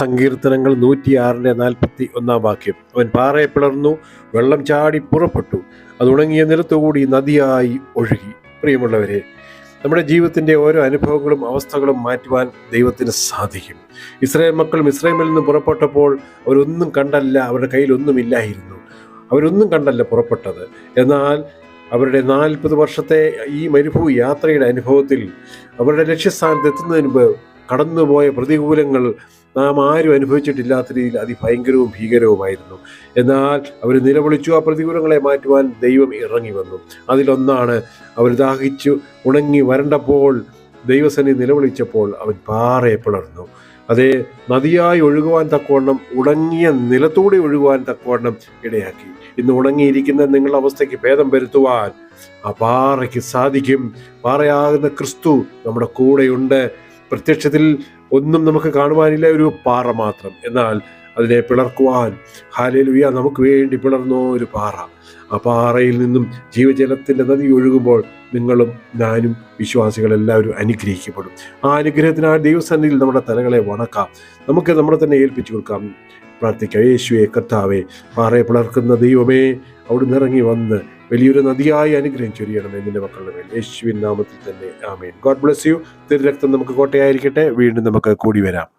സങ്കീർത്തനങ്ങൾ നൂറ്റിയാറിന്റെ നാൽപ്പത്തി ഒന്നാം വാക്യം. അവൻ പാറയെ പിളർന്നു വെള്ളം ചാടി പുറപ്പെട്ടു. അത് ഉണങ്ങിയ നിലത്തുകൂടി നദിയായി ഒഴുകി. പ്രിയമുള്ളവരെ നമ്മുടെ ജീവിതത്തിന്റെ ഓരോ അനുഭവങ്ങളും അവസ്ഥകളും മാറ്റുവാൻ ദൈവത്തിന് സാധിക്കും. ഇസ്രായേൽ മക്കളും ഇസ്രായേലിൽ നിന്ന് പുറപ്പെട്ടപ്പോൾ അവരൊന്നും കണ്ടല്ല അവരുടെ കയ്യിലൊന്നുമില്ലായിരുന്നു അവരൊന്നും കണ്ടല്ല പുറപ്പെട്ടത്. എന്നാൽ അവരുടെ നാൽപ്പത് വർഷത്തെ ഈ മരുഭൂ യാത്രയുടെ അനുഭവത്തിൽ അവരുടെ ലക്ഷ്യസ്ഥാനത്ത് എത്തുന്നതിന് മുമ്പ് കടന്നുപോയ പ്രതികൂലങ്ങൾ നാം ആരും അനുഭവിച്ചിട്ടില്ലാത്ത രീതിയിൽ അതിഭയങ്കരവും ഭീകരവുമായിരുന്നു. എന്നാൽ അവർ നിലവിളിച്ചു ആ പ്രതികൂലങ്ങളെ മാറ്റുവാൻ ദൈവം ഇറങ്ങി വന്നു. അതിലൊന്നാണ് അവർ ദാഹിച്ചു ഉണങ്ങി വരണ്ടപ്പോൾ ദൈവസനെ നിലവിളിച്ചപ്പോൾ അവൻ പാറയെ പിളർന്നു. അതേ നദിയായി ഒഴുകുവാൻ തക്കവണ്ണം ഉണങ്ങിയ നിലത്തൂടെ ഒഴുകുവാൻ തക്കവണ്ണം ഇടയാക്കി. ഇന്ന് ഉണങ്ങിയിരിക്കുന്ന നിങ്ങളുടെ അവസ്ഥയ്ക്ക് ഭേദം വരുത്തുവാൻ ആ പാറയ്ക്ക് സാധിക്കും. പാറയാകുന്ന ക്രിസ്തു നമ്മുടെ കൂടെയുണ്ട്. പ്രത്യക്ഷത്തിൽ ഒന്നും നമുക്ക് കാണുവാനില്ല ഒരു പാറ മാത്രം. എന്നാൽ അതിനെ പിളർക്കുവാൻ ഹാലയിലുയ നമുക്ക് വേണ്ടി പിളർന്നോ ഒരു പാറ. ആ പാറയിൽ നിന്നും ജീവജലത്തിന്റെ നദി ഒഴുകുമ്പോൾ നിങ്ങളും ഞാനും വിശ്വാസികളെല്ലാവരും അനുഗ്രഹിക്കപ്പെടും. ആ അനുഗ്രഹത്തിനാ ദൈവസന്നിധിയിൽ നമ്മുടെ തലകളെ വണക്കാം. നമുക്ക് നമ്മളെ തന്നെ ഏൽപ്പിച്ചു കൊടുക്കാം. പ്രാർത്ഥിക്കാം. യേശുവേ കർത്താവേ പാറയെ പിളർക്കുന്ന ദൈവമേ അവിടുന്ന് ഇറങ്ങി വന്ന് വലിയൊരു നദിയായി അനുഗ്രഹം ചൊരിയണമേ നിന്റെ മക്കളുടെ മേൽ. യേശുവിൻ നാമത്തിൽ തന്നെ ആമേൻ. ഗോഡ് ബ്ലസ് യു തിരുരക്തം നമുക്ക് കോട്ടയായിരിക്കട്ടെ. വീണ്ടും നമുക്ക് കൂടി വരാം.